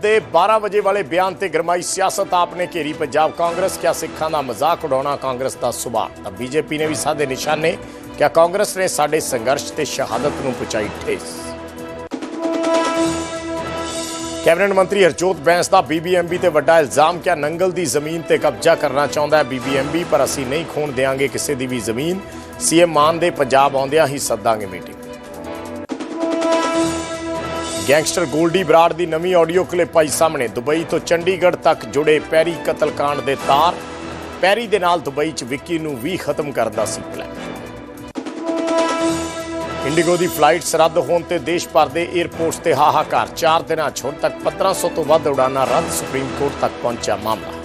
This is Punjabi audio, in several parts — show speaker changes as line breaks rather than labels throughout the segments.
ਦੇ 12 ਵਜੇ ਵਾਲੇ ਬਿਆਨ ਤੇ ਗਰਮਾਈ ਸਿਆਸਤ ਆਪ ਨੇ ਘੇਰੀ ਪੰਜਾਬ ਕਾਂਗਰਸ। ਕਿਆ ਸਿੱਖਾਂ ਦਾ ਮਜ਼ਾਕ ਉਡਾਉਣਾ ਕਾਂਗਰਸ ਦਾ ਸੁਭਾਅ? ਤਾਂ ਬੀਜੇਪੀ ਨੇ ਵੀ ਸਾਦੇ ਨਿਸ਼ਾਨੇ। ਕਿਆ ਕਾਂਗਰਸ ਨੇ ਸਾਡੇ ਸੰਘਰਸ਼ ਤੇ ਸ਼ਹਾਦਤ ਨੂੰ ਪਹੁੰਚਾਈ ਠੇਸ? ਕੈਬਨਿਟ ਮੰਤਰੀ ਹਰਜੋਤ ਬੈਂਸ ਦਾ ਬੀਬੀਐਮਬੀ ਤੇ ਵੱਡਾ ਇਲਜ਼ਾਮ। ਕਿ ਨੰਗਲ ਦੀ ਜ਼ਮੀਨ ਤੇ ਕਬਜ਼ਾ ਕਰਨਾ ਚਾਹੁੰਦਾ ਹੈ ਬੀਬੀਐਮਬੀ? ਪਰ ਅਸੀਂ ਨਹੀਂ ਖੋਣ ਦੇਵਾਂਗੇ ਕਿਸੇ ਦੀ ਵੀ ਜ਼ਮੀਨ। ਸੀਐਮ ਮਾਨ ਦੇ ਪੰਜਾਬ ਆਉਂਦਿਆਂ ਹੀ ਸੱਦਾਂਗੇ ਮੀਟਿੰਗ। ਗੈਂਗਸਟਰ ਗੋਲਡੀ ਬਰਾੜ ਦੀ ਨਵੀਂ ਆਡੀਓ ਕਲਿੱਪ ਆਈ ਸਾਹਮਣੇ। ਦੁਬਈ ਤੋਂ ਚੰਡੀਗੜ੍ਹ ਤੱਕ ਜੁੜੇ ਪੈਰੀ ਕਤਲकांड ਦੇ ਤਾਰ। ਪੈਰੀ ਦੇ ਨਾਲ ਦੁਬਈ 'ਚ ਵਿੱਕੀ ਨੂੰ ਵੀ ਖਤਮ ਕਰਦਾ ਸੀ ਪਲੈਨ ਇੰਡੀਗੋ ਦੀ ਫਲਾਈਟ ਸਰਦ ਹੋਣ ਤੇ ਦੇਸ਼ ਭਰ ਦੇ 에ਅਰਪੋਰਟਸ ਤੇ ਹਾਹਾਕਾਰ। 4 ਦਿਨਾਂ 'ਚ ਹੁਣ ਤੱਕ 1500 ਤੋਂ ਵੱਧ ਉਡਾਨਾਂ ਰੱਦ ਸੁਪਰੀਮ ਕੋਰਟ ਤੱਕ ਪਹੁੰਚਿਆ ਮਾਮਲਾ।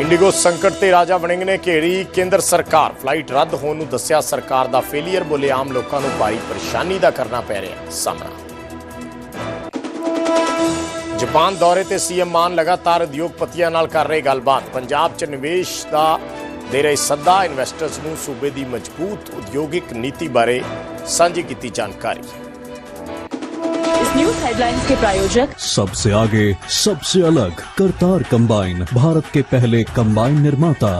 ਇੰਡੀਗੋ ਸੰਕਟ ਤੇ ਰਾਜਾ ਵੜਿੰਗ ਨੇ ਘੇਰੀ ਕੇਂਦਰ ਸਰਕਾਰ। ਫਲਾਈਟ ਰੱਦ ਹੋਣ ਨੂੰ ਦੱਸਿਆ ਸਰਕਾਰ ਦਾ ਫੇਲੀਅਰ ਬੋਲੇ ਆਮ ਲੋਕਾਂ ਨੂੰ ਭਾਰੀ ਪਰੇਸ਼ਾਨੀ ਦਾ ਕਰਨਾ ਪੈ ਰਿਹਾ ਸਾਹਮਣਾ। ਜਾਪਾਨ ਦੌਰੇ ਤੇ ਸੀਐਮ ਮਾਨ ਲਗਾਤਾਰ ਉਦਯੋਗਪਤੀਆਂ ਨਾਲ ਕਰ ਰਹੇ ਗੱਲਬਾਤ। ਪੰਜਾਬ 'ਚ ਨਿਵੇਸ਼ ਦਾ ਦੇ ਰਹੇ ਸੱਦਾ ਇਨਵੈਸਟਰਸ ਨੂੰ ਸੂਬੇ ਦੀ ਮਜ਼ਬੂਤ ਉਦਯੋਗਿਕ ਨੀਤੀ ਬਾਰੇ ਸਾਂਝੀ ਕੀਤੀ ਜਾਣਕਾਰੀ।
इस न्यूज हेडलाइंस के प्रायोजक
सबसे आगे सबसे अलग करतार कंबाइन भारत के पहले कंबाइन निर्माता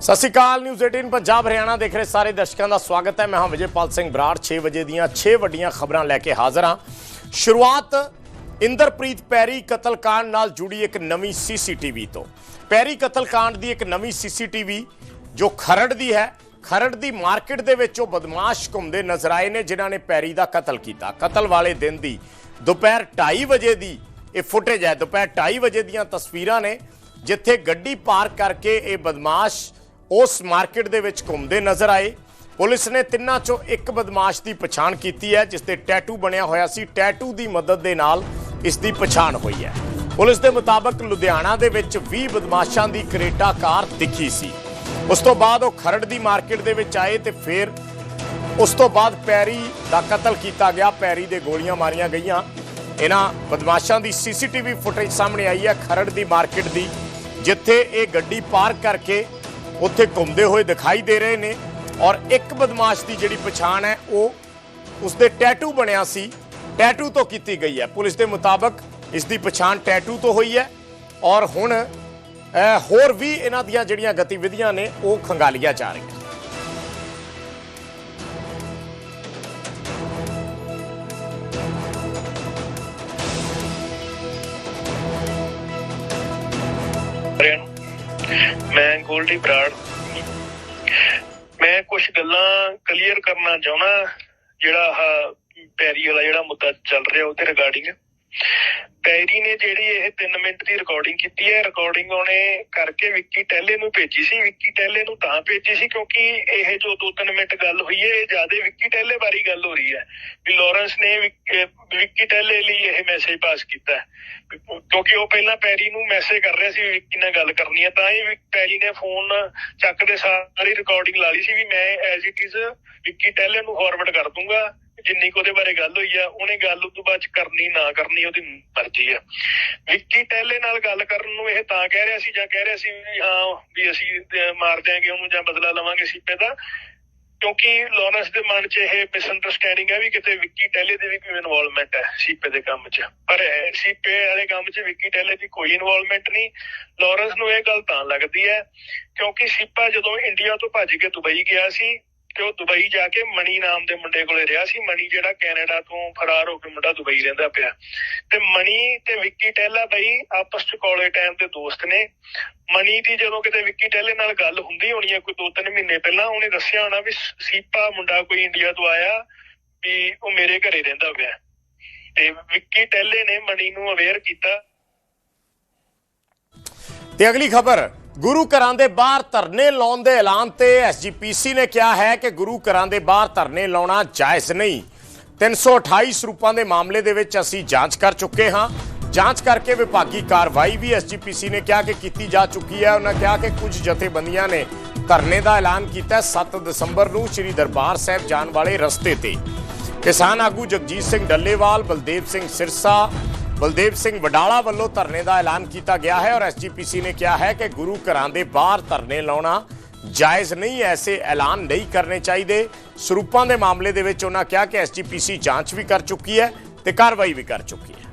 ਸਤਿ ਸ਼੍ਰੀ ਅਕਾਲ ਨਿਊਜ਼ 18 ਪੰਜਾਬ ਹਰਿਆਣਾ ਦੇਖ ਰਹੇ ਸਾਰੇ ਦਰਸ਼ਕਾਂ ਦਾ ਸਵਾਗਤ ਹੈ ਮੈਂ ਹਾਂ ਵਿਜੇਪਾਲ ਸਿੰਘ ਬਰਾੜ 6 ਵਜੇ ਦੀਆਂ 6 ਵੱਡੀਆਂ ਖਬਰਾਂ ਲੈ ਕੇ ਹਾਜ਼ਰ ਹਾਂ ਸ਼ੁਰੂਆਤ ਇੰਦਰਪ੍ਰੀਤ ਪੈਰੀ ਕਤਲकांड ਨਾਲ ਜੁੜੀ ਇੱਕ ਨਵੀਂ ਸੀਸੀਟੀਵੀ ਤੋਂ। ਪੈਰੀ ਕਤਲकांड ਦੀ ਇੱਕ ਨਵੀਂ ਸੀਸੀਟੀਵੀ ਜੋ ਖਰੜ ਦੀ ਹੈ, ਖਰੜ ਦੀ ਮਾਰਕੀਟ ਦੇ ਵਿੱਚ ਉਹ ਬਦਮਾਸ਼ ਘੁੰਮਦੇ ਨਜ਼ਰ ਆਏ ਨੇ, ਜਿਨ੍ਹਾਂ ਨੇ ਪੈਰੀ ਦਾ ਕਤਲ ਕੀਤਾ। ਕਤਲ ਵਾਲੇ ਦਿਨ ਦੀ ਦੁਪਹਿਰ 2:30 ਵਜੇ ਦੀ ਇਹ ਫੁਟੇਜ ਹੈ। ਦੁਪਹਿਰ 2:30 ਵਜੇ ਦੀਆਂ ਤਸਵੀਰਾਂ ਨੇ, ਜਿੱਥੇ ਗੱਡੀ ਪਾਰਕ ਕਰਕੇ ਇਹ ਬਦਮਾਸ਼ ਉਸ ਮਾਰਕੀਟ ਦੇ ਵਿੱਚ ਘੁੰਮਦੇ ਨਜ਼ਰ ਆਏ। ਪੁਲਿਸ ਨੇ ਤਿੰਨਾਂ ਚੋਂ ਇੱਕ ਬਦਮਾਸ਼ ਦੀ ਪਛਾਣ ਕੀਤੀ ਹੈ, ਜਿਸ ਤੇ ਟੈਟੂ ਬਣਿਆ ਹੋਇਆ ਸੀ। ਟੈਟੂ ਦੀ ਮਦਦ ਦੇ ਨਾਲ ਇਸ ਦੀ ਪਛਾਣ ਹੋਈ ਹੈ। ਪੁਲਿਸ ਦੇ ਮੁਤਾਬਕ ਲੁਧਿਆਣਾ ਦੇ ਵਿੱਚ 20 ਬਦਮਾਸ਼ਾਂ ਦੀ ਕਰੇਟਾ ਕਾਰ ਦਿਖੀ ਸੀ। ਉਸ ਤੋਂ ਬਾਅਦ ਉਹ ਖਰੜ ਦੀ ਮਾਰਕੀਟ ਦੇ ਵਿੱਚ ਆਏ ਤੇ ਫਿਰ ਉਸ ਤੋਂ ਬਾਅਦ ਪੈਰੀ ਦਾ ਕਤਲ ਕੀਤਾ ਗਿਆ। ਪੈਰੀ ਦੇ ਗੋਲੀਆਂ ਮਾਰੀਆਂ ਗਈਆਂ। ਇਹਨਾਂ ਬਦਮਾਸ਼ਾਂ ਦੀ ਸੀਸੀਟੀਵੀ ਫੁਟੇਜ ਸਾਹਮਣੇ ਆਈ ਹੈ ਖਰੜ ਦੀ ਮਾਰਕੀਟ ਦੀ, ਜਿੱਥੇ ਇਹ ਗੱਡੀ ਪਾਰਕ ਕਰਕੇ ਉੱਥੇ ਘੁੰਮਦੇ ਹੋਏ ਦਿਖਾਈ ਦੇ ਰਹੇ ਨੇ ਔਰ ਇੱਕ ਬਦਮਾਸ਼ ਦੀ ਜਿਹੜੀ ਪਛਾਣ ਹੈ, ਉਹ ਉਸਦੇ ਟੈਟੂ ਬਣਿਆ ਸੀ। ਟੈਟੂ ਤੋਂ ਕੀਤੀ ਗਈ ਹੈ। ਪੁਲਿਸ ਦੇ ਮੁਤਾਬਕ ਇਸ ਦੀ ਪਛਾਣ ਟੈਟੂ ਤੋਂ ਹੋਈ ਹੈ ਔਰ ਹੁਣ ਹੋਰ ਵੀ ਇਹਨਾਂ ਦੀਆਂ ਜਿਹੜੀਆਂ ਗਤੀਵਿਧੀਆਂ ਨੇ, ਉਹ ਖੰਗਾਲੀਆਂ ਜਾ ਰਹੀਆਂ।
ਮੈਂ ਗੋਲਡੀ ਬਰਾੜ। ਮੈਂ ਕੁਝ ਗੱਲਾਂ ਕਲੀਅਰ ਕਰਨਾ ਚਾਹੁੰਦਾ, ਜਿਹੜਾ ਆਹ ਪੈਰੀ ਵਾਲਾ ਜਿਹੜਾ ਮੁੱਦਾ ਚੱਲ ਰਿਹਾ ਉਹਦੇ ਰਿਗਾਰਡਿੰਗ ਪੈਰੀ ਨੇ ਜਿਹੜੀ ਇਹ 3 ਮਿੰਟ ਦੀ ਰਿਕਾਰਡਿੰਗ ਕੀਤੀ ਹੈ ਰਿਕਾਰਡਿੰਗ ਉਹਨੇ ਕਰਕੇ ਵਿੱਕੀ ਟੈਲੇ ਨੂੰ ਭੇਜੀ ਸੀ, ਵਿੱਕੀ ਟੈਲੇ ਨੂੰ ਤਾਂ ਭੇਜੀ ਸੀ ਕਿਉਂਕਿ ਇਹ ਜੋ 2-3 ਮਿੰਟ ਗੱਲ ਹੋਈ ਹੈ, ਇਹ ਜ਼ਿਆਦਾ ਵਿੱਕੀ ਟੈਲੇ ਬਾਰੇ ਗੱਲ ਹੋ ਰਹੀ ਹੈ। ਵੀ ਲਾਰੈਂਸ ਨੇ ਵਿੱਕੀ ਟੈਲੇ ਲਈ ਇਹ ਮੈਸੇਜ ਪਾਸ ਕੀਤਾ ਕਿਉਂਕਿ ਉਹ ਪਹਿਲਾਂ ਪੈਰੀ ਨੂੰ ਮੈਸੇਜ ਕਰ ਰਿਹਾ ਸੀ ਵੀ ਵਿੱਕੀ ਨਾਲ ਗੱਲ ਕਰਨੀ ਹੈ, ਤਾਂ ਇਹ ਪੈਰੀ ਨੇ ਫੋਨ ਚੱਕਦੇ ਸਾਰੀ ਰਿਕਾਰਡਿੰਗ ਲਾ ਲਈ ਸੀ ਵੀ ਮੈਂ ਐਜ਼ ਇਟ ਇਜ਼ ਵਿੱਕੀ ਟੈਲੇ ਨੂੰ ਫਾਰਵਰਡ ਕਰ ਦੂੰਗਾ। ਜਿੰਨੀ ਕੁ ਉਹਦੇ ਬਾਰੇ ਗੱਲ ਹੋਈ ਆ ਉਹਨੇ ਗੱਲ ਉਸ ਤੋਂ ਬਾਅਦ ਕਰਨੀ ਨਾ ਕਰਨੀ ਉਹਦੀ ਮਰਜ਼ੀ ਆ। ਵਿੱਕੀ ਟੈਲੇ ਨਾਲ ਗੱਲ ਕਰਨ ਨੂੰ ਇਹ ਤਾਂ ਕਹਿ ਰਿਹਾ ਸੀ ਜਾਂ ਕਹਿ ਰਿਹਾ ਸੀ ਵੀ ਹਾਂ ਵੀ ਅਸੀਂ ਅਹ, ਮਾਰ ਦਿਆਂਗੇ ਉਹਨੂੰ ਜਾਂ ਬਦਲਾ ਲਵਾਂਗੇ ਸੀਪੇ ਦਾ। ਕਿਉਂਕਿ ਲਾਰੈਂਸ ਦੇ ਮਨ 'ਚ ਇਹ ਮਿਸਅੰਡਰਸਟੈਂਡਿੰਗ ਹੈ ਵੀ ਕਿਤੇ ਵਿੱਕੀ ਟੈਲੇ ਦੇ ਵੀ ਕੋਈ ਇਨਵੋਲਵਮੈਂਟ ਹੈ ਸੀਪੇ ਦੇ ਕੰਮ 'ਚ। ਪਰ ਸੀਪੇ ਵਾਲੇ ਕੰਮ 'ਚ ਵਿੱਕੀ ਟੈਲੇ ਦੀ ਕੋਈ ਇਨਵੋਲਵਮੈਂਟ ਨਹੀਂ। ਲਾਰੈਂਸ ਨੂੰ ਇਹ ਗੱਲ ਤਾਂ ਲੱਗਦੀ ਹੈ ਕਿਉਂਕਿ ਸੀਪਾ ਜਦੋਂ ਇੰਡੀਆ ਤੋਂ ਭੱਜ ਕੇ ਦੁਬਈ ਗਿਆ ਸੀ ਤੇ ਉਹ ਦੁਬਈ ਜਾ ਕੇ ਮਣੀ ਨਾਮ ਦੇ ਮੁੰਡੇ ਕੋਲੇ ਰਿਹਾ ਸੀ? ਮਣੀ ਜਿਹੜਾ ਕੈਨੇਡਾ ਤੋਂ ਫਰਾਰ ਹੋ ਕੇ ਮੁੰਡਾ ਦੁਬਈ ਰਹਿੰਦਾ ਪਿਆ। ਤੇ ਮਣੀ ਤੇ ਵਿੱਕੀ ਟੈਲਾ ਬਈ, ਆਪਸ ਚ ਕਾਲਜ ਟਾਈਮ ਦੇ ਦੋਸਤ ਨੇ। ਮਣੀ ਦੀ ਜਦੋਂ ਕਿਤੇ ਵਿੱਕੀ ਟੈਲੇ ਨਾਲ ਗੱਲ ਹੁੰਦੀ ਹੋਣੀ ਹੈ ਕੋਈ ਦੋ ਤਿੰਨ ਮਹੀਨੇ ਪਹਿਲਾਂ, ਉਹਨੇ ਦੱਸਿਆ ਹੋਣਾ ਵੀ ਸੀਪਾ ਮੁੰਡਾ ਕੋਈ ਇੰਡੀਆ ਤੋਂ ਆਇਆ ਵੀ ਉਹ ਮੇਰੇ ਘਰੇ ਰਹਿੰਦਾ ਪਿਆ। ਤੇ ਵਿੱਕੀ ਟੈਲੇ ਨੇ ਮਣੀ ਨੂੰ ਅਵੇਅਰ ਕੀਤਾ।
ਤੇ ਅਗਲੀ ਖਬਰ। ਗੁਰੂ ਘਰਾਂ ਦੇ ਬਾਹਰ ਧਰਨੇ ਲਾਉਣ ਦੇ ਐਲਾਨ ਤੇ ਐਸਜੀਪੀਸੀ ਨੇ ਕਿਹਾ ਹੈ ਕਿ ਗੁਰੂ ਘਰਾਂ ਦੇ ਬਾਹਰ ਧਰਨੇ ਲਾਉਣਾ ਜਾਇਜ਼ ਨਹੀਂ। 328 ਸਰੂਪਾਂ ਦੇ ਮਾਮਲੇ ਦੇ ਵਿੱਚ ਅਸੀਂ ਜਾਂਚ ਕਰ ਚੁੱਕੇ ਹਾਂ। ਜਾਂਚ ਕਰਕੇ ਵਿਭਾਗੀ ਕਾਰਵਾਈ ਵੀ ਐਸਜੀਪੀਸੀ ਨੇ ਕਿਹਾ ਕਿ ਕੀਤੀ ਜਾ ਚੁੱਕੀ ਹੈ। ਉਹਨਾਂ ਕਿਹਾ ਕਿ ਕੁਝ ਜਥੇਬੰਦੀਆਂ ਨੇ ਧਰਨੇ ਦਾ ਐਲਾਨ ਕੀਤਾ ਹੈ 7 ਦਸੰਬਰ ਨੂੰ ਸ੍ਰੀ ਦਰਬਾਰ ਸਾਹਿਬ ਜਾਣ ਵਾਲੇ ਰਸਤੇ ਤੇ। ਕਿਸਾਨ ਆਗੂ ਜਗਜੀਤ ਸਿੰਘ ਡੱਲੇਵਾਲ, ਬਲਦੇਵ ਸਿੰਘ ਸਿਰਸਾ ਬਲਦੇਵ ਸਿੰਘ ਵਡਾਲਾ ਵੱਲੋਂ ਧਰਨੇ ਦਾ ਐਲਾਨ ਕੀਤਾ ਗਿਆ ਹੈ ਔਰ ਐਸਜੀਪੀਸੀ ਨੇ ਕਿਹਾ ਹੈ ਕਿ ਗੁਰੂ ਘਰਾਂ ਦੇ ਬਾਹਰ ਧਰਨੇ ਲਾਉਣਾ ਜਾਇਜ਼ ਨਹੀਂ, ਐਸੇ ਐਲਾਨ ਨਹੀਂ ਕਰਨੇ ਚਾਹੀਦੇ। ਸਰੂਪਾਂ ਦੇ ਮਾਮਲੇ ਦੇ ਵਿੱਚ ਉਹਨਾਂ ਕਿਹਾ ਕਿ ਐਸਜੀਪੀਸੀ ਜਾਂਚ ਵੀ ਕਰ ਚੁੱਕੀ ਹੈ ਤੇ ਕਾਰਵਾਈ ਵੀ ਕਰ ਚੁੱਕੀ ਹੈ।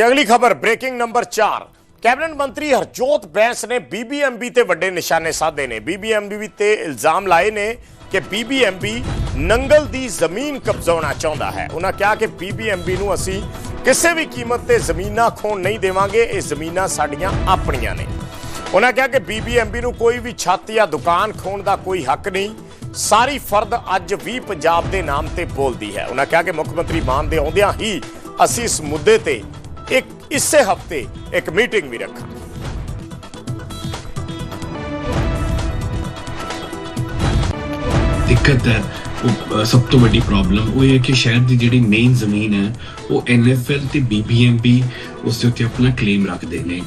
ਤੇ ਅਗਲੀ ਖਬਰ ਬ੍ਰੇਕਿੰਗ ਨੰਬਰ 4 ਕੈਬਨਿਟ ਮੰਤਰੀ ਹਰਜੋਤ ਬੈਂਸ ਨੇ ਬੀਬੀਐਮਬੀ ਤੇ ਵੱਡੇ ਨਿਸ਼ਾਨੇ ਸਾਧੇ ਨੇ। ਬੀਬੀਐਮਬੀ ਤੇ ਇਲਜ਼ਾਮ ਲਾਏ ਨੇ ਕਿ ਬੀਬੀਐਮਬੀ ਨੰਗਲ ਦੀ ਜ਼ਮੀਨ ਕਬਜ਼ਾਉਣਾ ਚਾਹੁੰਦਾ ਹੈ। ਉਹਨਾਂ ਕਿਹਾ ਕਿ ਬੀਬੀਐਮਬੀ ਨੂੰ ਅਸੀਂ ਕਿਸੇ ਵੀ ਕੀਮਤ ਤੇ ਜ਼ਮੀਨਾਂ ਖੋਣ ਨਹੀਂ ਦੇਵਾਂਗੇ। ਇਹ ਜ਼ਮੀਨਾਂ ਸਾਡੀਆਂ ਆਪਣੀਆਂ ਨੇ। ਉਹਨਾਂ ਕਿਹਾ ਕਿ ਬੀਬੀਐਮਬੀ ਨੂੰ ਕੋਈ ਵੀ ਛੱਤ ਜਾਂ ਦੁਕਾਨ ਖੋਣ ਦਾ ਕੋਈ ਹੱਕ ਨਹੀਂ। ਸਾਰੀ ਫਰਦ ਅੱਜ ਵੀ ਪੰਜਾਬ ਦੇ ਨਾਮ ਤੇ ਬੋਲਦੀ ਹੈ। ਉਹਨਾਂ ਕਿਹਾ ਕਿ ਮੁੱਖ ਮੰਤਰੀ ਮਾਨ ਦੇ ਆਉਂਦਿਆਂ ਹੀ ਅਸੀਂ ਇਸ ਮੁੱਦੇ ਤੇ ਇੱਕ ਇਸੇ ਹਫ਼ਤੇ ਇੱਕ ਮੀਟਿੰਗ ਵੀ ਰੱਖਾਂਗੇ
ਦਿੱਕਤ ਹੈ, ਉਹ ਸਭ ਤੋਂ ਵੱਡੀ ਪ੍ਰੋਬਲਮ ਉਹ ਇਹ ਕਿ ਸ਼ਹਿਰ ਦੀ ਜਿਹੜੀ ਮੇਨ ਜ਼ਮੀਨ ਹੈ, ਉਹ ਐਨਐਫਐਲ ਤੇ ਬੀਬੀਐਮਬੀ ਉਸ ਦੇ ਉੱਤੇ ਆਪਣਾ ਕਲੇਮ ਰੱਖਦੇ ਨੇ।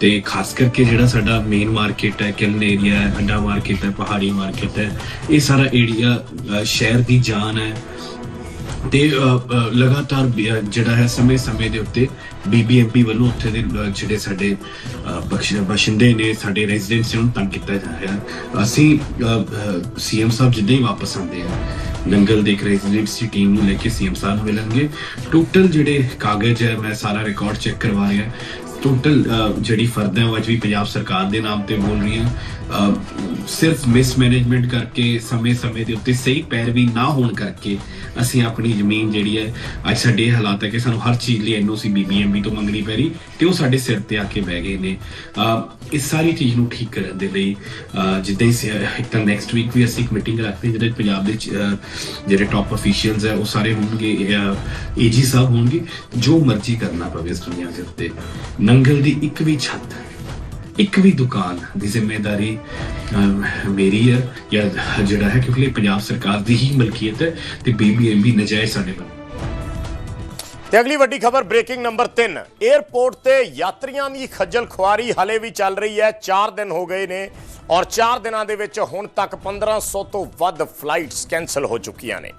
ਤੇ ਖਾਸ ਕਰਕੇ ਜਿਹੜਾ ਸਾਡਾ ਮੇਨ ਮਾਰਕੀਟ ਹੈ ਕਿਲਨ ਏਰੀਆ ਹੈ ਅੰਡਾ ਮਾਰਕੀਟ ਹੈ, ਪਹਾੜੀ ਮਾਰਕੀਟ ਹੈ, ਇਹ ਸਾਰਾ ਏਰੀਆ ਸ਼ਹਿਰ ਦੀ ਜਾਨ ਹੈ। ਤੇ ਲਗਾਤਾਰ ਜਿਹੜਾ ਹੈ ਸਮੇਂ-ਸਮੇਂ ਦੇ ਉੱਤੇ ਬੀਬੀਐਮਪੀ ਵੱਲੋਂ ਉੱਥੇ ਦੇ ਅ, ਜਿਹੜੇ ਸਾਡੇ ਅ, ਨੇ ਸਾਡੇ ਰੈਜ਼ੀਡੈਂਟਸ ਨੂੰ ਤੰਗ ਕੀਤਾ ਜਾ ਰਿਹਾ। ਅਸੀਂ ਸੀਐਮ ਸਾਹਿਬ ਜਿੱਦਾਂ ਹੀ ਵਾਪਸ ਆਉਂਦੇ ਆ ਨੰਗਲ ਦੇ ਇੱਕ ਰੈਜ਼ੀਡੈਂਟਸ ਦੀ ਟੀਮ ਨੂੰ ਲੈ ਕੇ ਸੀਐਮ ਸਾਹਿਬ ਮਿਲਣਗੇ। ਟੋਟਲ ਜਿਹੜੇ ਕਾਗਜ਼ ਹੈ ਮੈਂ ਸਾਰਾ ਰਿਕਾਰਡ ਚੈੱਕ ਕਰਵਾ ਰਿਹਾ। ਟੋਟਲ ਜਿਹੜੀ ਫਰਦ ਹੈ ਉਹ ਅੱਜ ਵੀ ਪੰਜਾਬ ਸਰਕਾਰ ਦੇ ਨਾਮ ਤੇ ਬੋਲ ਰਹੀ ਅ, ਸਿਰਫ ਮਿਸਮੈਨੇਜਮੈਂਟ ਕਰਕੇ, ਸਮੇਂ-ਸਮੇਂ ਦੇ ਉੱਤੇ ਸਹੀ ਪੈਰਵੀ ਨਾ ਹੋਣ ਕਰਕੇ ਅਸੀਂ ਆਪਣੀ ਜ਼ਮੀਨ ਜਿਹੜੀ ਹੈ, ਅੱਜ ਸਾਡੇ ਇਹ ਹਾਲਾਤ ਹੈ ਕਿ ਸਾਨੂੰ ਹਰ ਚੀਜ਼ ਲਈ ਐਨਓਸੀ ਬੀਬੀਐਮਬੀ ਤੋਂ ਮੰਗਣੀ ਪੈ ਰਹੀ ਤੇ ਉਹ ਸਾਡੇ ਸਿਰ ਤੇ ਆ ਕੇ ਬਹਿ ਗਏ ਨੇ। ਇਸ ਸਾਰੀ ਚੀਜ਼ ਨੂੰ ਠੀਕ ਕਰਨ ਦੇ ਲਈ ਜਿੱਦਾਂ ਹੀ ਇੱਕ ਤਾਂ ਨੈਕਸਟ ਵੀਕ ਵੀ ਅਸੀਂ ਇੱਕ ਮੀਟਿੰਗ ਰੱਖਦੇ ਹਾਂ ਜਿਹੜੇ ਪੰਜਾਬ ਦੇ ਜਿਹੜੇ ਟਾਪ ਅਫੀਸ਼ੀਅਲਸ ਹੈ, ਉਹ ਸਾਰੇ ਹੋਣਗੇ ਏਜੀ ਸਾਹਿਬ ਹੋਣਗੇ, ਜੋ ਮਰਜ਼ੀ ਕਰਨਾ ਪਵੇ ਇਸ ਦੁਨੀਆ ਦੇ ਉੱਤੇ। ਨੰਗਲ ਦੀ ਇੱਕ ਵੀ ਛੱਤ ਇੱਕ ਵੀ ਦੁਕਾਨ ਦੀ ਜ਼ਿੰਮੇਵਾਰੀ ਮੇਰੀ ਹੈ ਜਾਂ ਜਿਹੜਾ ਹੈ, ਕਿਉਂਕਿ ਪੰਜਾਬ ਸਰਕਾਰ ਦੀ ਹੀ ਮਲਕੀਅਤ ਹੈ ਤੇ ਬੀਬੀਐਮਬੀ ਨਜਾਇਜ਼ ਸਾਡੇ ਵੱਲ।
ਤੇ ਅਗਲੀ ਵੱਡੀ ਖਬਰ ਬ੍ਰੇਕਿੰਗ ਨੰਬਰ 3 에ਅਰਪੋਰਟ ਤੇ ਯਾਤਰੀਆਂ ਦੀ ਖੱਜਲ ਖੁਆਰੀ ਹਲੇ ਵੀ ਚੱਲ ਰਹੀ ਹੈ। 4 ਦਿਨ ਹੋ ਗਏ ਨੇ ਔਰ 4 ਦਿਨਾਂ ਦੇ ਵਿੱਚ ਹੁਣ ਤੱਕ 1500 ਤੋਂ ਵੱਧ ਫਲਾਈਟਸ ਕੈਨਸਲ ਹੋ ਚੁੱਕੀਆਂ ਨੇ।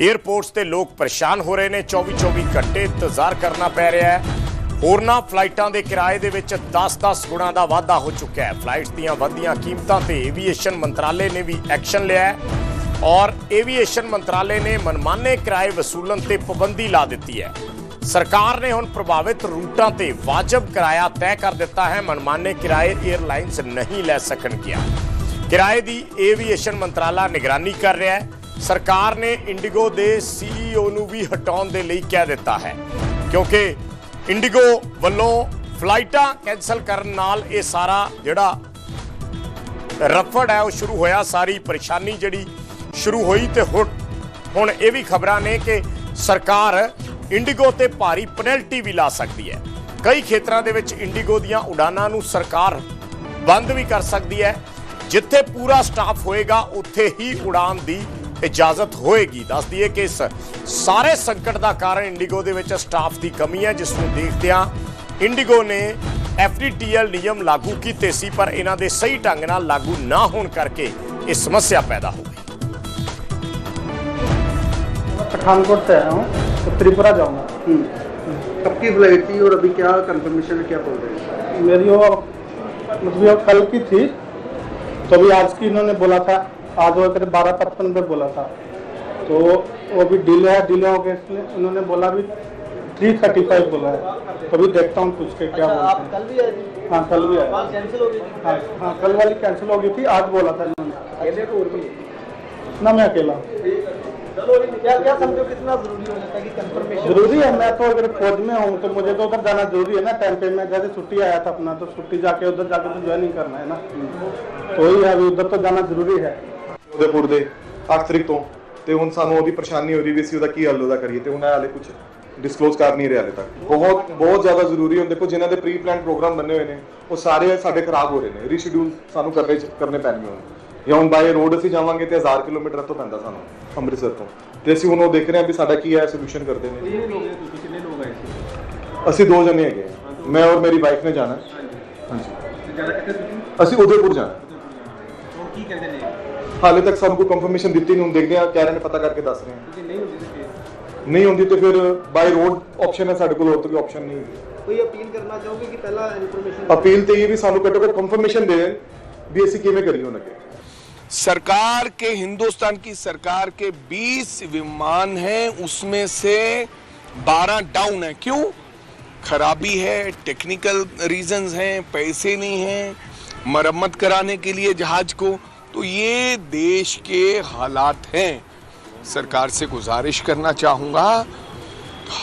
에ਅਰਪੋਰਟਸ ਤੇ ਲੋਕ ਪਰੇਸ਼ਾਨ ਹੋ ਰਹੇ ਨੇ। 24-24 ਘੰਟੇ ਇੰਤਜ਼ਾਰ ਕਰਨਾ ਪੈ ਰਿਹਾ ਹੈ। ਹੋਰਨਾਂ ਫਲਾਈਟਾਂ ਦੇ ਕਿਰਾਏ ਦੇ ਵਿੱਚ 10-10 ਗੁਣਾ ਦਾ ਵਾਧਾ ਹੋ ਚੁੱਕਿਆ ਹੈ। ਫਲਾਈਟਸ ਦੀਆਂ ਵਧੀਆਂ ਕੀਮਤਾਂ ਤੇ ਏਵੀਏਸ਼ਨ ਮੰਤਰਾਲੇ ਨੇ ਵੀ ਐਕਸ਼ਨ ਲਿਆ ਹੈ ਔਰ ਏਵੀਏਸ਼ਨ ਮੰਤਰਾਲੇ ਨੇ ਮਨਮਾਨੇ ਕਿਰਾਏ ਵਸੂਲਣ ਤੇ ਪਾਬੰਦੀ ਲਾ ਦਿੱਤੀ ਹੈ। ਸਰਕਾਰ ਨੇ ਹੁਣ ਪ੍ਰਭਾਵਿਤ ਰੂਟਾਂ ਤੇ ਵਾਜਬ ਕਿਰਾਇਆ ਤੈਅ ਕਰ ਦਿੱਤਾ ਹੈ। ਮਨਮਾਨੇ ਕਿਰਾਏ 에ਅਰਲਾਈਨਸ ਨਹੀਂ ਲੈ ਸਕਣਗੀਆਂ। ਕਿਰਾਏ ਦੀ ਏਵੀਏਸ਼ਨ ਮੰਤਰਾਲਾ ਨਿਗਰਾਨੀ ਕਰ ਰਿਹਾ ਹੈ। ਸਰਕਾਰ ਨੇ ਇੰਡੀਗੋ ਦੇ ਸੀਈਓ ਨੂੰ ਵੀ ਹਟਾਉਣ ਦੇ ਲਈ ਕਹਿ ਦਿੱਤਾ ਹੈ। ਕਿਉਂਕਿ ਇੰਡੀਗੋ ਵੱਲੋਂ ਫਲਾਈਟਾਂ ਕੈਨਸਲ ਕਰਨ ਨਾਲ ਇਹ ਸਾਰਾ ਜਿਹੜਾ ਰਫੜ ਹੈ, ਉਹ ਸ਼ੁਰੂ ਹੋਇਆ। ਸਾਰੀ ਪਰੇਸ਼ਾਨੀ ਜਿਹੜੀ ਸ਼ੁਰੂ ਹੋਈ ਤੇ ਹੁਣ ਹੁਣ ਇਹ ਵੀ ਖਬਰਾਂ ਨੇ ਕਿ ਸਰਕਾਰ ਇੰਡੀਗੋ ਤੇ ਭਾਰੀ ਪੈਨਲਟੀ ਵੀ ਲਾ ਸਕਦੀ ਹੈ। ਕਈ ਖੇਤਰਾਂ ਦੇ ਵਿੱਚ ਇੰਡੀਗੋ ਦੀਆਂ ਉਡਾਨਾਂ ਨੂੰ ਸਰਕਾਰ ਬੰਦ ਵੀ ਕਰ ਸਕਦੀ ਹੈ। ਜਿੱਥੇ ਪੂਰਾ ਸਟਾਫ ਹੋਏਗਾ, ਉੱਥੇ ਹੀ ਉਡਾਨ ਦੀ ਇਜਾਜ਼ਤ ਹੋਏਗੀ ਦੱਸ ਦਈਏ ਕਿ ਇਸ ਸਾਰੇ ਸੰਕਟ ਦਾ ਕਾਰਨ ਇੰਡੀਗੋ ਦੇ ਵਿੱਚ ਸਟਾਫ ਦੀ ਕਮੀ ਹੈ ਜਿਸ ਨੂੰ ਦੇਖਦਿਆਂ ਇੰਡੀਗੋ ਨੇ ਐਫਡੀਟੀਐਲ ਨਿਯਮ ਲਾਗੂ ਕੀਤੇ ਸੀ ਪਰ ਇਹਨਾਂ ਦੇ ਸਹੀ ਢੰਗ ਨਾਲ ਲਾਗੂ ਨਾ ਹੋਣ ਕਰਕੇ ਇਹ ਸਮੱਸਿਆ ਪੈਦਾ ਹੋ ਗਈ
पठानकोट से आया हूँ तो त्रिपुरा जाऊँगा
कब की फ्लाइट थी और अभी क्या कंफर्मेशन क्या बोल रहे हैं
मेरी वो मतलब वो कल की थी तो अभी आज की इन्होंने बोला था आज वो करीब बारह पचपन पे बोला था। तो वो भी डिले है डिले हो गया इसलिए उन्होंने बोला भी थ्री थर्टी फाइव बोला है। तो अभी देखता हूँ पूछ के क्या बोलते हैं।
भी
हाँ कल भी आया
हो
हाँ कल वाली कैंसिल हो गई थी आज बोला था इन्होंने।
भी
ना मैं अकेला।
क्या क्या समझो कितना ज़रूरी हो जाता है कि कंफर्मेशन
ज़रूरी है मैं तो अगर फौज में हूँ तो मुझे तो उधर जाना ज़रूरी है ना टाइम पे मैं जैसे छुट्टी आया था अपना तो छुट्टी जाके उधर जाके तो ज्वाइन ही करना है ना। तो ही है अभी उधर तो जाना ज़रूरी है।
ਉਦੇਪੁਰ ਦੇ 8 ਤਰੀਕ ਤੋਂ ਤੇ ਹੁਣ ਸਾਨੂੰ ਉਹਦੀ ਪਰੇਸ਼ਾਨੀ ਹੋ ਰਹੀ ਵੀ ਅਸੀਂ ਉਹਦਾ ਕੀ ਹੱਲ ਉਹਦਾ ਕਰੀਏ ਤੇ ਇਹ ਹਾਲੇ ਕੁਝ ਡਿਸਕਲੋਜ਼ ਕਰ ਨਹੀਂ ਰਿਹਾ ਹਾਲੇ ਤੱਕ। ਬਹੁਤ ਬਹੁਤ ਜ਼ਿਆਦਾ ਜ਼ਰੂਰੀ ਹੁੰਦੇ ਦੇਖੋ ਜਿਨ੍ਹਾਂ ਦੇ ਪ੍ਰੀ ਪਲਾਨ ਪ੍ਰੋਗਰਾਮ ਬੰਨੇ ਹੋਏ ਨੇ ਉਹ ਸਾਰੇ ਸਾਡੇ ਖਰਾਬ ਹੋ ਰਹੇ ਨੇ ਰੀਸ਼ਡਿਊਲ ਸਾਨੂੰ ਕਰਨੇ ਕਰਨੇ ਪੈਣਗੇ ਹੁਣ। ਜਾਂ ਹੁਣ ਬਾਏ ਰੋਡ ਅਸੀਂ ਜਾਵਾਂਗੇ ਤੇ 1000 ਕਿਲੋਮੀਟਰ ਤੋਂ ਪੈਂਦਾ ਸਾਨੂੰ ਅੰਮ੍ਰਿਤਸਰ ਤੋਂ। ਤੇ ਅਸੀਂ ਹੁਣ ਉਹ ਦੇਖ ਰਹੇ ਹਾਂ ਵੀ ਸਾਡਾ ਕੀ ਹੈ ਸੋਲੂਸ਼ਨ ਕਰਦੇ ਨੇ। ਅਸੀਂ ਦੋ ਜਣੇ ਹੈਗੇ ਹਾਂ। ਮੈਂ ਔਰ ਮੇਰੀ ਵਾਈਫ ਨੇ ਜਾਣਾ। ਹੈ। ਹਾਂਜੀ।
ਤੇ ਜਾਣਾ ਕਿੱਥੇ ਤੁਸੀਂ?
ਅਸੀਂ ਉਦੈਪੁਰ ਜਾਣਾ।
ਕੀ ਕਹਿੰਦੇ ਨੇ?
ਹਾਲੇ ਤੱਕ ਸਾਨੂੰ ਕੋਈ ਕੰਫਰਮੇਸ਼ਨ ਦਿੱਤੀ ਨਹੀਂ ਹੁਣ ਦੇਖਦੇ ਆ ਕਹਿ ਰਹੇ ਨੇ ਪਤਾ ਕਰਕੇ ਦੱਸ ਰਹੇ ਹਾਂ
ਜੇ ਨਹੀਂ ਹੁੰਦੀ ਤੇ ਫਿਰ
ਨਹੀਂ ਹੁੰਦੀ ਤੇ ਫਿਰ ਬਾਈ ਰੋਡ ਆਪਸ਼ਨ ਹੈ ਸਾਡੇ ਕੋਲ ਹੋਰ ਤਾਂ ਕੋਈ ਆਪਸ਼ਨ ਨਹੀਂ ਹੈ
ਕੋਈ ਅਪੀਲ ਕਰਨਾ ਚਾਹੋਗੇ ਕਿ ਪਹਿਲਾਂ ਇਨਫੋਰਮੇਸ਼ਨ
ਅਪੀਲ ਤੇ ਇਹ ਵੀ ਸਾਨੂੰ ਘੱਟੋ ਘੱਟ ਕੰਫਰਮੇਸ਼ਨ ਦੇ ਦੇਣ ਵੀ ਅਸੀਂ ਕਿਵੇਂ ਕਰੀਏ ਹੁਣ ਅੱਗੇ
सरकार के हिंदुस्तान की सरकार के 20 विमान हैं उसमें से 12 डाउन है क्यों खराबी है टेक्निकल रीजंस हैं पैसे नहीं हैं मरम्मत कराने के लिए जहाज को तो ये देश के हालात हैं। सरकार से गुजारिश करना चाहूँगा।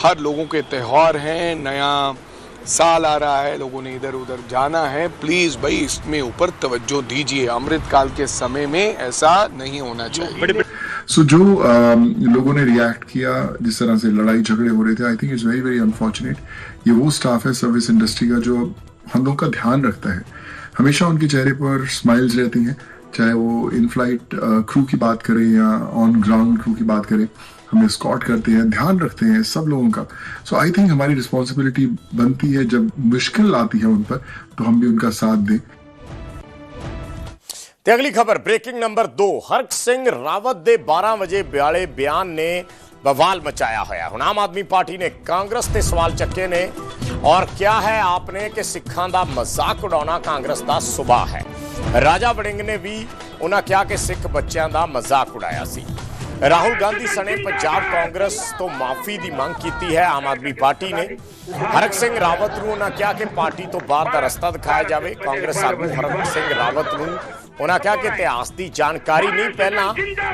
हर लोगों के त्यौहार हैं नया साल आ रहा है लोगों ने इधर उधर जाना है। प्लीज़ भाई इसमें ऊपर तवज्जो दीजिए। अमृतकाल के समय में ऐसा नहीं होना चाहिए।
सो जो अम, लोगों ने रिएक्ट किया जिस तरह से लड़ाई झगड़े हो रहे थे I think it's very very unfortunate ये वो स्टाफ है सर्विस इंडस्ट्री का जो हम लोग का ध्यान रखता है। हमेशा उनके चेहरे पर स्माइल्स रहती हैं। चाहे वो इन फ्लाइट क्रू की बात करें या ऑन ग्राउंड क्रू की बात करें हम स्कॉट करते हैं ध्यान रखते हैं सब लोगों का सो आई थिंक हमारी रिस्पॉन्सिबिलिटी बनती है जब मुश्किल आती है उन पर तो हम भी उनका साथ दें
ਤੇ ਅਗਲੀ ਖਬਰ ਬ੍ਰੇਕਿੰਗ ਨੰਬਰ 2 ਹਰਕ ਸਿੰਘ ਰਾਵਤ ਦੇ 12 ਵਜੇ ਬਿਆਲੇ ਬਿਆਨ ਨੇ ਬਵਾਲ ਮਚਾਇਆ ਹੋਇਆ ਹੁਣ ਆਮ ਆਦਮੀ ਪਾਰਟੀ ਨੇ ਕਾਂਗਰਸ ਤੇ ਸਵਾਲ ਚੱਕੇ ਨੇ ਔਰ ਕਿਹਾ ਹੈ ਆਪਨੇ ਕਿ ਸਿੱਖਾਂ ਦਾ ਮਜ਼ਾਕ ਉਡਾਉਣਾ ਕਾਂਗਰਸ ਦਾ ਸੁਭਾਅ ਹੈ ਰਾਜਾ ਵੜਿੰਗ ਨੇ ਵੀ ਉਹਨਾਂ ਕਿਹਾ ਕਿ ਸਿੱਖ ਬੱਚਿਆਂ ਦਾ ਮਜ਼ਾਕ ਉਡਾਇਆ ਸੀ। ਰਾਹੁਲ ਗਾਂਧੀ ਸਣੇ ਪੰਜਾਬ ਕਾਂਗਰਸ ਤੋਂ ਮਾਫੀ ਦੀ ਮੰਗ ਕੀਤੀ ਹੈ, ਆਮ ਆਦਮੀ ਪਾਰਟੀ ਨੇ। ਹਰਕ ਸਿੰਘ ਰਾਵਤ ਨੂੰ ਉਹਨਾਂ ਕਿਹਾ ਕਿ ਪਾਰਟੀ ਤੋਂ ਬਾਹਰ ਦਾ ਰਸਤਾ ਦਿਖਾਇਆ ਜਾਵੇ। ਕਾਂਗਰਸ ਆਗੂ ਹਰਕ ਸਿੰਘ ਰਾਵਤ ਨੂੰ ਉਹਨਾਂ ਕਿਹਾ ਕਿ ਇਤਿਹਾਸ ਦੀ ਜਾਣਕਾਰੀ ਨਹੀਂ, ਪਹਿਲਾਂ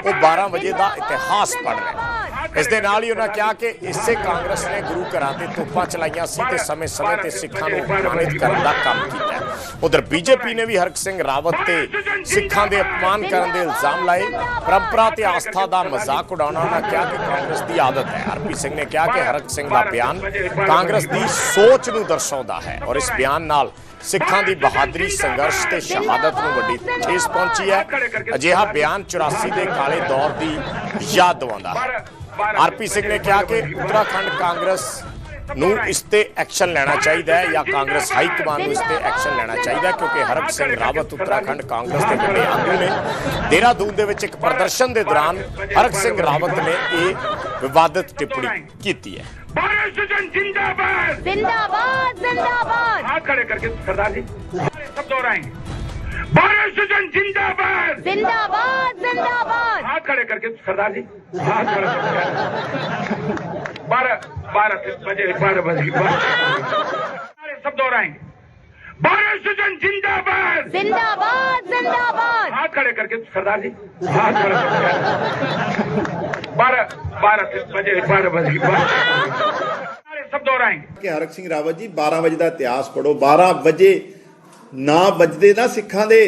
ਉਹ 12 ਵਜੇ ਦਾ ਇਤਿਹਾਸ ਪੜ੍ਹ ਰਹੇ ਇਸ ਦੇ ਨਾਲ ਹੀ ਉਹਨਾਂ ਕਿਹਾ ਕਿ ਇਸੇ ਕਾਂਗਰਸ ਨੇ ਗੁਰੂ ਘਰਾਂ ਤੇ ਤੋਪਾਂ ਚਲਾਈਆਂ ਸੀ ਤੇ ਸਮੇਂ-ਸਮੇਂ ਤੇ ਸਿੱਖਾਂ ਨੂੰ ਅਪਮਾਨਿਤ ਕਰਨ ਦਾ ਕੰਮ ਕੀਤਾ। ਉਧਰ ਬੀਜੇਪੀ ਨੇ ਵੀ ਹਰਕ ਸਿੰਘ ਰਾਵਤ ਤੇ ਸਿੱਖਾਂ ਦੇ ਅਪਮਾਨ ਕਰਨ ਦੇ ਇਲਜ਼ਾਮ ਲਾਏ। ਪਰੰਪਰਾ ਤੇ ਆਸਥਾ ਦਾ ਮਜ਼ਾਕ ਉਡਾਉਣਾ ਉਹਨਾਂ ਕਿਹਾ ਕਿ ਕਾਂਗਰਸ ਦੀ ਆਦਤ ਹੈ। ਹਰਪੀ ਸਿੰਘ ਨੇ ਕਿਹਾ ਕਿ ਹਰਕ ਸਿੰਘ ਦਾ ਬਿਆਨ ਕਾਂਗਰਸ ਦੀ ਸੋਚ ਨੂੰ ਦਰਸਾਉਂਦਾ ਹੈ ਔਰ ਇਸ ਬਿਆਨ ਨਾਲ ਸਿੱਖਾਂ ਦੀ ਬਹਾਦਰੀ, ਸੰਘਰਸ਼ ਤੇ ਸ਼ਹਾਦਤ ਨੂੰ ਵੱਡੀ ਠੇਸ ਪਹੁੰਚੀ ਹੈ। ਅਜਿਹਾ ਬਿਆਨ 84 ਦੇ ਕਾਲੇ ਦੌਰ ਦੀ ਯਾਦ ਦਿਵਾਉਂਦਾ ਹੈ। ਆਰਪੀ ਸਿੰਘ ਨੇ ਕਿਹਾ ਕਿ ਉੱਤਰਾਖੰਡ ਕਾਂਗਰਸ ਨੂੰ ਇਸ ਤੇ ਐਕਸ਼ਨ ਲੈਣਾ ਚਾਹੀਦਾ ਹੈ ਜਾਂ ਕਾਂਗਰਸ ਹਾਈ ਕਮਾਂਡ ਨੂੰ ਇਸ ਤੇ ਐਕਸ਼ਨ ਲੈਣਾ ਚਾਹੀਦਾ ਹੈ ਕਿਉਂਕਿ ਹਰਕ ਸਿੰਘ ਰਾਵਤ ਉੱਤਰਾਖੰਡ ਕਾਂਗਰਸ ਦੇ ਵੱਡੇ ਆਗੂ ਨੇ ਦੇਹਰਾਦੂਨ ਦੇ ਵਿੱਚ ਇੱਕ ਪ੍ਰਦਰਸ਼ਨ ਦੇ ਦੌਰਾਨ ਹਰਕ ਸਿੰਘ ਰਾਵਤ ਨੇ ਇਹ ਵਿਵਾਦਤ ਟਿੱਪਣੀ ਕੀਤੀ ਹੈ
जिंदाबाद
जिंदाबाद जिंदाबाद
हाथ खड़े करके सरदार जी सब दोहराएंगे भारत सुजन जिंदाबाद
जिंदाबाद जिंदाबाद
हाथ खड़े करके सरदार जी हाथ खड़े करके बारह बारह बजे बारह बजे बारह सब दोहराएंगे भारत सुजन जिंदाबाद
जिंदाबाद जिंदाबाद
हाथ खड़े करके सरदार जी हाथ खड़े करके बारह बारह बजे बारह बजे बारह सब दोहराएंगे
ਕਿ ਹਰਕ ਸਿੰਘ ਰਾਵਤ ਜੀ 12 ਵਜੇ ਦਾ ਇਤਿਹਾਸ ਪੜੋ 12 ਵਜੇ ਨਾ ਵੱਜਦੇ ਨਾ ਸਿੱਖਾਂ ਦੇ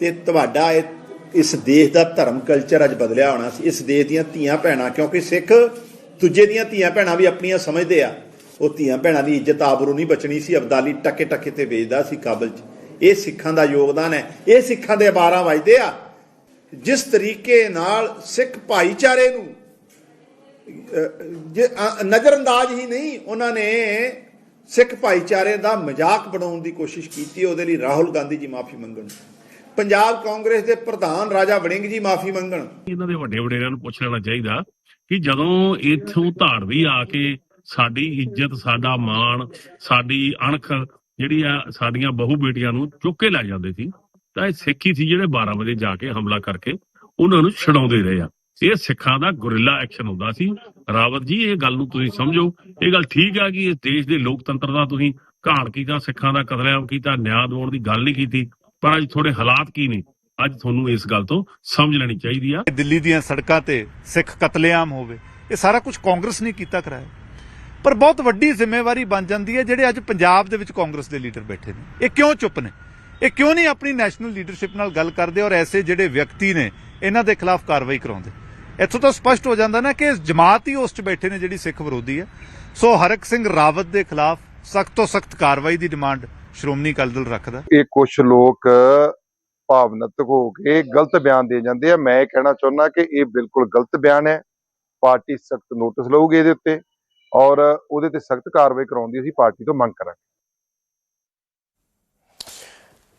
ਤੇ ਤੁਹਾਡਾ ਇਹ- ਇਸ ਦੇਸ਼ ਦਾ ਧਰਮ ਕਲਚਰ ਅੱਜ ਬਦਲਿਆ ਹੋਣਾ ਸੀ ਇਸ ਦੇਸ਼ ਦੀਆਂ ਧੀਆਂ ਭੈਣਾਂ ਕਿਉਂਕਿ ਸਿੱਖ ਦੂਜੇ ਦੀਆਂ ਧੀਆਂ ਭੈਣਾਂ ਵੀ ਆਪਣੀਆਂ ਸਮਝਦੇ ਆ। ਉਹ ਧੀਆਂ ਭੈਣਾਂ ਦੀ ਇੱਜ਼ਤ ਆਬਰੂ ਨਹੀਂ ਬਚਣੀ ਸੀ। ਅਬਦਾਲੀ ਟੱਕੇ ਟੱਕੇ ਤੇ ਵੇਚਦਾ ਸੀ ਕਾਬਲ 'ਚ। ਇਹ ਸਿੱਖਾਂ ਦਾ ਯੋਗਦਾਨ ਹੈ। ਇਹ ਸਿੱਖਾਂ ਦੇ 12 ਵਜਦੇ ਆ। ਜਿਸ ਤਰੀਕੇ ਨਾਲ ਸਿੱਖ ਭਾਈਚਾਰੇ ਨੂੰ ਅਹ, ਜੇ ਨਜ਼ਰਅੰਦਾਜ਼ ਹੀ ਨਹੀਂ ਉਹਨਾਂ ਨੇ ਸਿੱਖ ਭਾਈਚਾਰੇ ਦਾ ਮਜ਼ਾਕ ਬਣਾਉਣ ਦੀ ਕੋਸ਼ਿਸ਼ ਕੀਤੀ। ਉਹਦੇ ਲਈ ਰਾਹੁਲ ਗਾਂਧੀ ਜੀ ਮਾਫੀ ਮੰਗਣ। ਪੰਜਾਬ ਕਾਂਗਰਸ ਦੇ ਪ੍ਰਧਾਨ ਰਾਜਾ ਵੜਿੰਗ ਜੀ ਮਾਫੀ ਮੰਗਣ।
ਇਹਨਾਂ ਦੇ ਵੱਡੇ ਵਡੇਰਿਆਂ ਨੂੰ ਪੁੱਛ ਲੈਣਾ ਚਾਹੀਦਾ ਕਿ ਜਦੋਂ ਇੱਥੋਂ ਧਾੜਵੀ ਆ ਕੇ ਸਾਡੀ ਇੱਜ਼ਤ, ਸਾਡਾ ਮਾਣ, ਸਾਡੀ ਅਣਖ ਜਿਹੜੀ ਆ ਸਾਡੀਆਂ ਬਹੂ ਬੇਟੀਆਂ ਨੂੰ ਚੁੱਕ ਕੇ ਲੈ ਜਾਂਦੇ ਸੀ, ਤਾਂ ਇਹ ਸਿੱਖੀ ਸੀ ਜਿਹੜੇ 12 ਵਜੇ ਜਾ ਕੇ ਹਮਲਾ ਕਰਕੇ ਉਹਨਾਂ ਨੂੰ ਛਡਾਉਂਦੇ ਰਹੇ ਆ। ਇਹ ਸਿੱਖਾਂ ਦਾ ਗੁਰਿੱਲਾ ਐਕਸ਼ਨ ਹੁੰਦਾ ਸੀ। ਰਾਵਤ ਜੀ, ਇਹ ਗੱਲ ਨੂੰ ਤੁਸੀਂ ਸਮਝੋ। ਇਹ ਗੱਲ ਠੀਕ ਆ ਕਿ ਇਸ ਦੇਸ਼ ਦੇ ਲੋਕਤੰਤਰ ਦਾ ਤੁਸੀਂ ਘਾਣ ਕੀਤਾ, ਸਿੱਖਾਂ ਦਾ ਕਤਲੇਆਮ ਕੀਤਾ, ਨਿਆਂ ਦਿਵਾਉਣ ਦੀ ਗੱਲ ਨਹੀਂ ਕੀਤੀ, ਪਰ ਅੱਜ ਥੋੜੇ ਹਾਲਾਤ ਕੀ ਨੇ? ਅੱਜ ਤੁਹਾਨੂੰ ਇਸ ਗੱਲ ਤੋਂ ਸਮਝ ਲੈਣੀ ਚਾਹੀਦੀ ਆ।
ਦਿੱਲੀ ਦੀਆਂ ਸੜਕਾਂ ਤੇ ਸਿੱਖ ਕਤਲੇਆਮ ਹੋਵੇ ਇਹ ਸਾਰਾ ਕੁਝ ਕਾਂਗਰਸ ਨੇ ਕੀਤਾ ਕਰਾਇਆ। ਪਰ ਬਹੁਤ ਵੱਡੀ ਜ਼ਿੰਮੇਵਾਰੀ ਬਣ ਜਾਂਦੀ ਹੈ ਜਿਹੜੇ ਅੱਜ ਪੰਜਾਬ ਦੇ ਵਿੱਚ ਕਾਂਗਰਸ ਦੇ ਲੀਡਰ ਬੈਠੇ ਨੇ। ਇਹ ਕਿਉਂ ਚੁੱਪ ਨੇ? ਇਹ ਕਿਉਂ ਨਹੀਂ ਆਪਣੀ ਨੈਸ਼ਨਲ ਲੀਡਰਸ਼ਿਪ ਨਾਲ ਗੱਲ ਕਰਦੇ ਔਰ ਐਸੇ ਜਿਹੜੇ ਵਿਅਕਤੀ ਨੇ ਇਹਨਾਂ ਦੇ ਖਿਲਾਫ ਕਾਰਵਾਈ ਕਰਾਉਂਦੇ? ਇੱਥੋਂ ਤਾਂ ਸਪਸ਼ਟ ਹੋ ਜਾਂਦਾ ਨਾ ਕਿ ਇਸ ਜਮਾਤ ਹੀ ਉਸ 'ਚ ਬੈਠੇ ਨੇ ਜਿਹੜੀ ਸਿੱਖ ਵਿਰੋਧੀ ਹੈ। ਸੋ ਹਰਕ ਸਿੰਘ ਰਾਵਤ ਦੇ ਖਿਲਾਫ ਸਖਤ ਤੋਂ ਸਖਤ ਕਾਰਵਾਈ ਦੀ ਡਿਮਾਂਡ ਸ਼੍ਰੋਮਣੀ ਅਕਾਲੀ ਦਲ ਰੱਖਦਾ।
ਇਹ ਕੁਝ ਲੋਕ ਭਾਵਨਾਤਕ ਹੋ ਕੇ ਗਲਤ ਬਿਆਨ ਦੇ ਜਾਂਦੇ ਆ। ਮੈਂ ਕਹਿਣਾ ਚਾਹੁੰਦਾ ਕਿ ਇਹ ਬਿਲਕੁਲ ਗਲਤ ਬਿਆਨ ਹੈ। ਪਾਰਟੀ ਸਖਤ ਨੋਟਿਸ ਲਊਗੀ ਇਹਦੇ ਉੱਤੇ ਔਰ ਉਹਦੇ ਤੇ ਸਖਤ ਕਾਰਵਾਈ ਕਰਾਉਣ ਦੀ ਅਸੀਂ ਪਾਰਟੀ ਤੋਂ ਮੰਗ ਕਰਾਂਗੇ।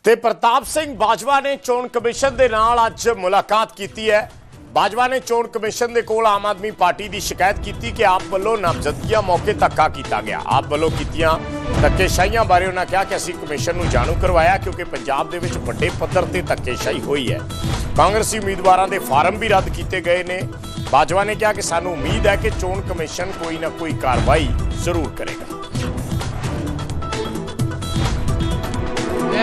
ਤੇ ਪ੍ਰਤਾਪ ਸਿੰਘ ਬਾਜਵਾ ਨੇ ਚੋਣ ਕਮਿਸ਼ਨ ਦੇ ਨਾਲ ਅੱਜ ਮੁਲਾਕਾਤ ਕੀਤੀ ਹੈ। ਬਾਜਵਾ ਨੇ ਚੋਣ ਕਮਿਸ਼ਨ ਦੇ ਕੋਲ ਆਮ ਆਦਮੀ ਪਾਰਟੀ ਦੀ ਸ਼ਿਕਾਇਤ ਕੀਤੀ ਕਿ ਆਪ ਵੱਲੋਂ ਨਾਮਜ਼ਦਗੀਆਂ ਮੌਕੇ ਧੱਕਾ ਕੀਤਾ ਗਿਆ। ਆਪ ਵੱਲੋਂ ਕੀਤੀਆਂ ਧੱਕੇਸ਼ਾਹੀਆਂ ਬਾਰੇ ਉਹਨਾਂ ਕਿਹਾ ਕਿ ਅਸੀਂ ਕਮਿਸ਼ਨ ਨੂੰ ਜਾਣੂ ਕਰਵਾਇਆ ਕਿਉਂਕਿ ਪੰਜਾਬ ਦੇ ਵਿੱਚ ਵੱਡੇ ਪੱਧਰ ਤੇ ਧੱਕੇਸ਼ਾਹੀ ਹੋਈ ਹੈ। ਕਾਂਗਰਸੀ ਉਮੀਦਵਾਰਾਂ ਦੇ ਫਾਰਮ ਵੀ ਰੱਦ ਕੀਤੇ ਗਏ ਨੇ। ਬਾਜਵਾ ਨੇ ਕਿਹਾ ਕਿ ਸਾਨੂੰ ਉਮੀਦ ਹੈ ਕਿ ਚੋਣ ਕਮਿਸ਼ਨ ਕੋਈ ਨਾ ਕੋਈ ਕਾਰਵਾਈ ਜ਼ਰੂਰ ਕਰੇਗਾ।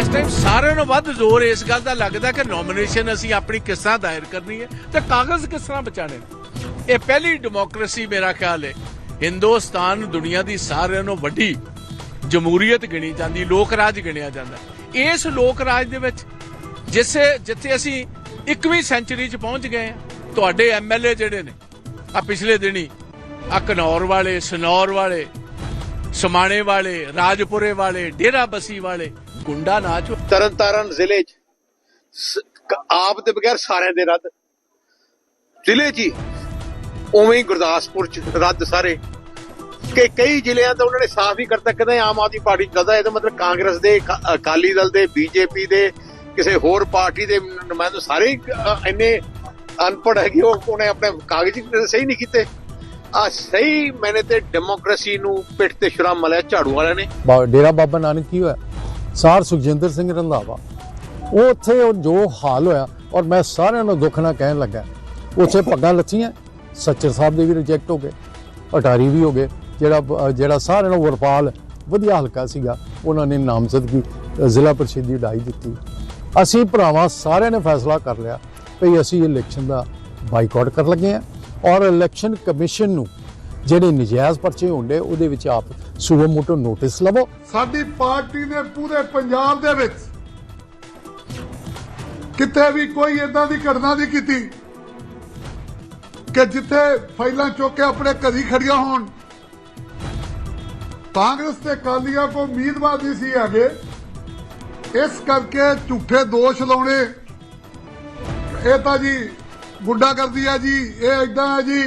ਇਸ ਟਾਈਮ ਸਾਰਿਆਂ ਨੂੰ ਵੱਧ ਜ਼ੋਰ ਇਸ ਗੱਲ ਦਾ ਲੱਗਦਾ ਕਿ ਨੋਮੀਨੇਸ਼ਨ ਅਸੀਂ ਆਪਣੀ ਕਿਸ ਤਰ੍ਹਾਂ ਦਾਇਰ ਕਰਨੀ ਹੈ ਤੇ ਕਾਗਜ਼ ਕਿਸ ਤਰ੍ਹਾਂ ਬਚਾਣੇ ਇਹ ਪਹਿਲੀ ਡੈਮੋਕ੍ਰੇਸੀ ਮੇਰਾ ਖਿਆਲ ਹੈ। ਹਿੰਦੁਸਤਾਨ ਦੁਨੀਆ ਦੀ ਸਾਰਿਆਂ ਨੂੰ ਵੱਡੀ ਜਮਹੂਰੀਅਤ ਗਿਣੀ ਜਾਂਦੀ, ਲੋਕ ਰਾਜ ਗਿਣਿਆ ਜਾਂਦਾ। ਇਸ ਲੋਕ ਰਾਜ ਦੇ ਵਿੱਚ ਜਿਸੇ ਜਿੱਥੇ ਅਸੀਂ 21ਵੀਂ ਸੈਂਚੁਰੀ 'ਚ ਪਹੁੰਚ ਗਏ ਹਾਂ, ਤੁਹਾਡੇ ਐਮਐਲਏ ਜਿਹੜੇ ਨੇ ਆ ਪਿਛਲੇ ਦਿਨੀ ਆ ਕਨੌਰ ਵਾਲੇ, ਸਨੌਰ ਵਾਲੇ, ਸਮਾਣੇ ਵਾਲੇ, ਰਾਜਪੁਰੇ ਵਾਲੇ ਡੇਰਾ ਬਸੀ ਵਾਲੇ ਗੁੰਡਾ ਨਾਚ
ਤਰਨਤਾਰਨ ਜ਼ਿਲ੍ਹੇ 'ਚ ਆਪ ਦੇ ਬਗੈਰ ਸਾਰਿਆਂ ਦੇ ਰੱਦ। ਜ਼ਿਲ੍ਹੇ 'ਚ ਉਵੇਂ ਹੀ ਗੁਰਦਾਸਪੁਰ 'ਚ ਰੱਦ ਸਾਰੇ। ਕਿ ਕਈ ਜ਼ਿਲ੍ਹਿਆਂ ਤੋਂ ਉਹਨਾਂ ਨੇ ਸਾਫ਼ ਹੀ ਕਰਤਾ ਕਹਿੰਦੇ ਆਮ ਆਦਮੀ ਪਾਰਟੀ ਚੱਲਦਾ ਇਹਦਾ ਮਤਲਬ ਕਾਂਗਰਸ ਦੇ ਅਕਾ- ਅਕਾਲੀ ਦਲ ਦੇ ਬੀਜੇਪੀ ਦੇ ਕਿਸੇ ਹੋਰ ਪਾਰਟੀ ਦੇ ਨੁਮਾਇੰਦੇ ਸਾਰੇ ਇੰਨੇ ਅਨਪੜ੍ਹ ਹੈਗੇ ਉਹ ਉਹਨੇ ਆਪਣੇ ਕਾਗਜ਼ ਸਹੀ ਨਹੀਂ ਕੀਤੇ। ਆ ਸਹੀ ਮੈਨੇ ਤੇ ਡੈਮੋਕ੍ਰੇਸੀ ਨੂੰ ਪਿੱਠ ਤੇ ਸ਼ੁਰਾ ਮਲਿਆ ਝਾੜੂ ਵਾਲਿਆਂ ਨੇ।
ਡੇਰਾ ਬਾਬਾ ਨਾਨਕ ਕੀ ਹੋਇਆ? ਸਾਰ ਸੁਖਜਿੰਦਰ ਸਿੰਘ ਰੰਧਾਵਾ। ਉਹ ਉੱਥੇ ਉਹ ਜੋ ਹਾਲ ਹੋਇਆ, ਔਰ ਮੈਂ ਸਾਰਿਆਂ ਨੂੰ ਦੁੱਖ ਨਾਲ ਕਹਿਣ ਲੱਗਾ, ਉੱਥੇ ਪੱਗਾਂ ਲੱਥੀਆਂ, ਸੱਚਰ ਸਾਹਿਬ ਦੇ ਵੀ ਰਿਜੈਕਟ ਹੋ ਗਏ, ਅਟਾਰੀ ਵੀ ਹੋ ਗਏ, ਜਿਹੜਾ ਜਿਹੜਾ ਸਾਰਿਆਂ ਨੂੰ ਵਰਪਾਲ ਵਧੀਆ ਹਲਕਾ ਸੀਗਾ, ਉਹਨਾਂ ਨੇ ਨਾਮਜ਼ਦਗੀ ਜ਼ਿਲ੍ਹਾ ਪਰਿਸ਼ਦ ਦੀ ਉਡਾਈ ਦਿੱਤੀ। ਅਸੀਂ ਭਰਾਵਾਂ ਸਾਰਿਆਂ ਨੇ ਫੈਸਲਾ ਕਰ ਲਿਆ ਵੀ ਅਸੀਂ ਇਲੈਕਸ਼ਨ ਦਾ ਬਾਈਕਾਟ ਕਰਨ ਲੱਗੇ ਆ ਔਰ ਇਲੈਕਸ਼ਨ ਕਮਿਸ਼ਨ ਨੂੰ ਜਿਹੜੇ ਨਜਾਇਜ਼ ਪਰਚੇ ਹੁੰਦੇ, ਉਹਦੇ ਵਿੱਚ ਆਪ ਸੂਬਾ ਮੋਟੋ ਨੋਟਿਸ ਲਵੋ।
ਸਾਡੀ ਪਾਰਟੀ ਨੇ ਪੂਰੇ ਪੰਜਾਬ ਦੇ ਵਿੱਚ ਕਿਤੇ ਵੀ ਕੋਈ ਇਦਾਂ ਦੀ ਘਟਨਾ ਨਹੀਂ ਕੀਤੀ ਕਿ ਜਿੱਥੇ ਫਾਈਲਾਂ ਚੁੱਕ ਕੇ ਆਪਣੇ ਘਰੀ ਖੜੀਆਂ ਹੋਣ। ਕਾਂਗਰਸ ਤੇ ਕਾਲੀਆਂ ਕੋ ਉਮੀਦਵਾਰ ਨਹੀਂ ਸੀ ਹੈਗੇ। ਇਸ ਕਰਕੇ ਝੂਠੇ ਦੋਸ਼ ਲਾਉਣੇ। ਇਹ ਤਾਂ ਜੀ ਗੁੰਡਾ ਕਰਦੀ ਆ ਜੀ, ਇਹ ਇਦਾਂ ਹੈ ਜੀ।